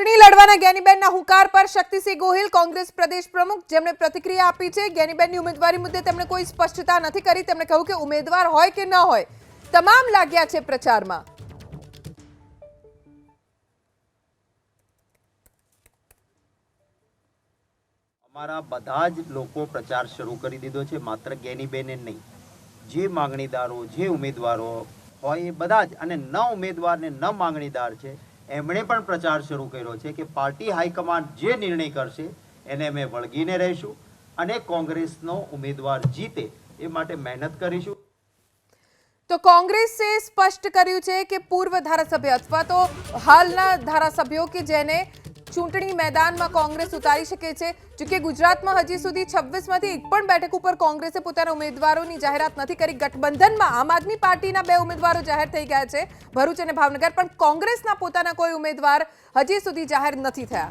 ચૂંટણી લડવાના જ્ઞાનીબેનના હુંકાર પર શક્તિસિંહ ગોહિલ કોંગ્રેસ પ્રદેશ પ્રમુખ જેમણે પ્રતિક્રિયા આપી છે. જ્ઞાનીબેનની ઉમેદવારી મુદ્દે તેમણે કોઈ સ્પષ્ટતા નથી કરી. તેમણે કહ્યું કે ઉમેદવાર હોય કે ન હોય, તમામ લાગ્યા છે પ્રચારમાં. અમારા બધા જ લોકો પ્રચાર શરૂ કરી દીધો છે, માત્ર જ્ઞાનીબેને નહીં. જે માંગણીદારો, જે ઉમેદવારો હોય એ બધા જ, અને ન ઉમેદવાર ને ન માંગણીદાર છે એમણે પણ પ્રચાર શરૂ કર્યો છે કે પાર્ટી હાઈકમાન્ડ જે નિર્ણય કરશે, એને અમે વળગીને રહીશું અને કોંગ્રેસનો ઉમેદવાર જીતે એ માટે મહેનત કરીશું. તો કોંગ્રેસે સ્પષ્ટ કર્યું છે કે પૂર્વ ધારાસભ્ય અથવા તો હાલના ધારાસભ્યો કે જેને ચૂંટણી મેદાનમાં કોંગ્રેસ ઉતારી શકે છે. જોકે ગુજરાતમાં હજી સુધી છવ્વીસમાંથી એક પણ બેઠક ઉપર કોંગ્રેસે પોતાના ઉમેદવારોની જાહેરાત નથી કરી. ગઠબંધનમાં આમ આદમી પાર્ટીના બે ઉમેદવારો જાહેર થઈ ગયા છે. ભરૂચ અને ભાવનગર, પણ કોંગ્રેસના પોતાના કોઈ ઉમેદવાર હજી સુધી જાહેર નથી થયા.